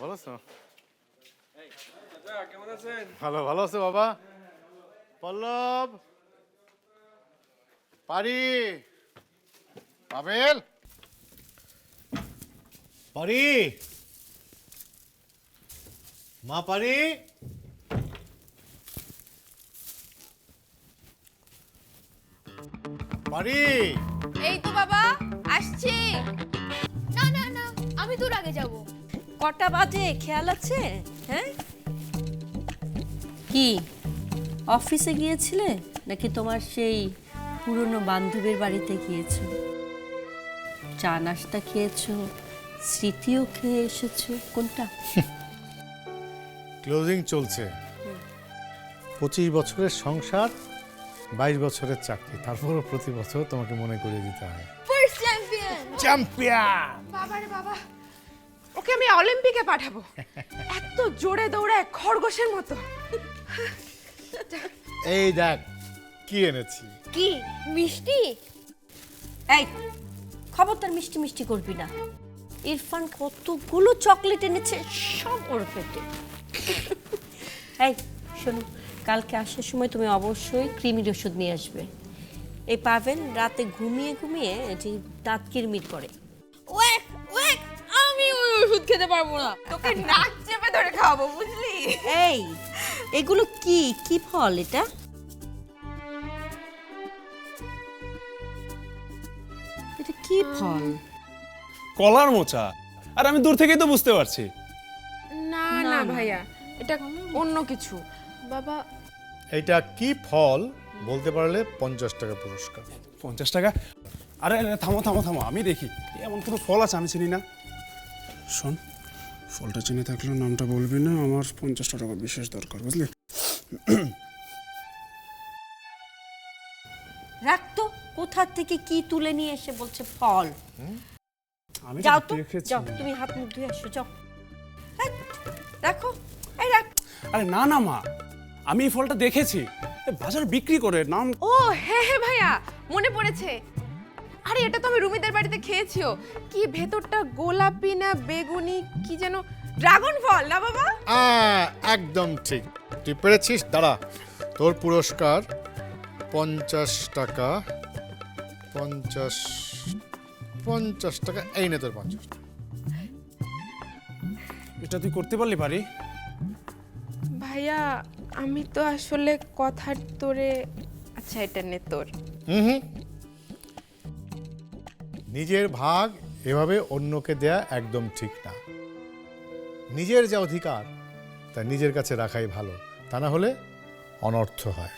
ভালো আছো? ভালো ভালো আছো বাবা? পল্লব? পারি? পাবেল? পারি? মা পারি? পারি? এই তো বাবা। তোর আগে যাব। কটা বাজে? খেয়াল আছে? হ্যাঁ? কি? অফিসে গিয়েছিলে? নাকি তোমার সেই পুরনো বান্ধবীর বাড়িতে গিয়েছো? চা নাস্তা খেয়েছো? স্মৃতিও খেয়ে এসেছ? কোনটা? ক্লোজিং চলছে। পঁচিশ বছরের সংসার বাইশ বছরের চাকরি। তারপরও প্রতি বছর তোমাকে মনে করিয়ে দিতে হয়। চ্যাম্পিয়ন চ্যাম্পিয়ন বাবা রে বাবা! ওকে আমি অলিম্পিকে পাঠাবো। এত জোরে দৌড়ায় খরগোশের মতো। এই দেখ কি এনেছি? কি মিষ্টি? এই খবরদার মিষ্টি মিষ্টি করবি না। ইরফান কতগুলো চকলেট এনেছে সব ওর পেটে। এই শোনো কালকে আসার সময় তুমি অবশ্যই কৃমির ওষুধ নিয়ে আসবে। এই পাবেন রাতে ঘুমিয়ে ঘুমিয়ে যে দাঁত কিরমির করে। খেতে পারব না। তোকে নাক চেপে ধরে খাওয়াবো বুঝলি? এই এগুলো কি? কি ফল এটা? এটা কি ফল? কলার মোচা। আর আমি দূর থেকেই তো বুঝতে পারছি। না না। ভাইয়া এটা অন্য কিছু। বাবা। এইটা কি ফল বলতে পারলে পঞ্চাশ টাকা পুরস্কার? পঞ্চাশ টাকা? আরে আরে, থামো থামো থামো আমি দেখি। এমন কোনো ফল আছে আমি চিনি না। শোন ফলটা চিনে থাকলে নামটা বলবি না আমার পঞ্চাশ টাকা বিশেষ দরকার বুঝলি? রাখতো কোথা থেকে কি তুলে নিয়ে এসে বলছে ফল? আমি যাও তো। যাও তুমি হাত মুখ ধুয়ে আসো যাও। হ্যাঁ, রাখো এই রাখ। আরে না না মা আমি এই ফলটা দেখেছি। এ, বাজারে বিক্রি করে নাম ও হ্যাঁ হ্যাঁ ভাইয়া মনে পড়েছে। আরে এটা তো আমি রুমিদের বাড়িতে খেয়েছিও। কি ভেতরটা গোলাপি না বেগুনি কি যেন ড্রাগন ফল না বাবা? আহ, একদম ঠিক। তুই পেরেছিস? দাঁড়া। তোর পুরস্কার পঞ্চাশ টাকা পঞ্চাশ পঞ্চাশ টাকা এই নে তোর পঞ্চাশ টাকা। এটা তুই করতে পারলি পারি ভাইয়া আমি তো আসলে কথার তোরে আচ্ছা এটা নে তোর। হুম হুম। নিজের ভাগ এভাবে অন্যকে দেয়া একদম ঠিক না। নিজের যা অধিকার তা নিজের কাছে রাখাই ভালো তা না হলে অনর্থ হয়।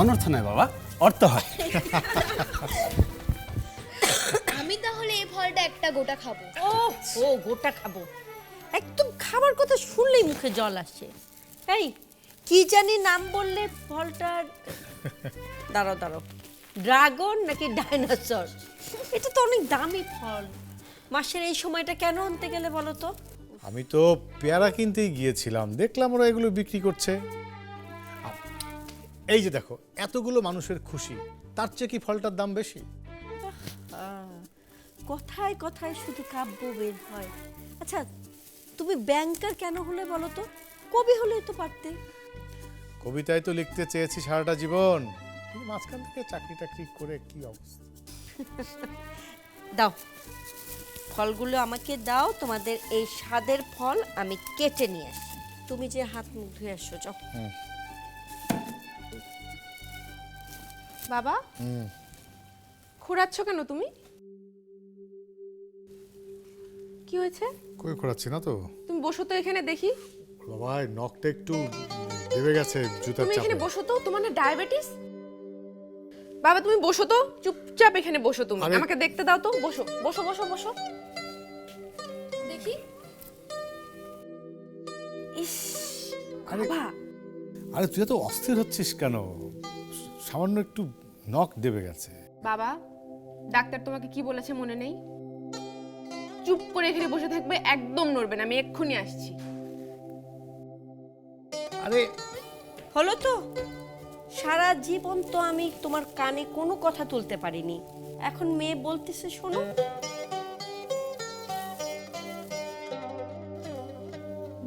অনর্থ নয় বাবা অর্থ হয়। আমি তাহলে এই ফলটা একটা গোটা খাব। ও ও গোটা খাব। একদম খাবার কথা শুনলেই মুখে জল আসছে এই কি জানি নাম বললে ফলটার দাঁড়াও দাঁড়াও। ড্রাগন নাকি ডাইনোসর? এটা তো অনেক দামি ফল। মাসের এই সময়টা কেন আনতে গেলে বলো তো? আমি তো পেয়ারা কিনতেই গিয়েছিলাম। দেখলাম ওরা এগুলো বিক্রি করছে। এই যে দেখো এতগুলো মানুষের খুশি। তার চেয়ে কি ফলটার দাম বেশি? কথায় কথায় শুধু কাব্য বের হয়। আচ্ছা তুমি ব্যাংকার কেন হলে বলো তো? কবি হলেই তো পারতে। কবিতায় তো লিখতে চেয়েছি সারাটা জীবন। কিন্তু মাঝখান থেকে চাকরি টাকরি করে কি অবস্থা? দাও ফলগুলো আমাকে দাও তোমাদের এই স্বাদের ফল আমি কেটে নিয়ে আসি। তুমি যে হাত মুখ ধুয়ে আসো যাও। বাবা? খোঁড়াচ্ছ কেন তুমি? কি হয়েছে? কই করাচ্ছি না তো? তুমি বসো তো এখানে দেখি। বাবা নখটা একটু দেবে গেছে জুতার তুমি এখানে বসো তো তোমার না ডায়াবেটিস? বাবা তুমি বসো তো। চুপচাপ এখানে বসো তুমি। আমাকে দেখতে দাও তো। বসো বসো বসো বসো। দেখি। ইস আরে বাবা। আরে তুই এত অস্থির হচ্ছিস কেন? সামান্য একটু নখ দেবে গেছে। বাবা ডাক্তার তোমাকে কি বলেছে মনে নেই? চুপ করে এখানে বসে থাকবে একদম নড়বে না। আমি এক্ষুনি আসছি। আরে হলো তো। সারা জীবন তো আমি তোমার কানে কোনো কথা তুলতে পারিনি। এখন মেয়ে বলতেছে শোনো।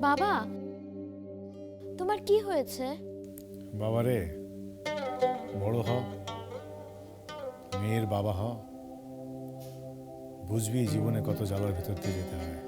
বাবা তোমার কি হয়েছে? বাবারে বড় হ মেয়ের বাবা হ বুঝবি জীবনে কত জ্বালার ভিতর দিয়ে যেতে হয়।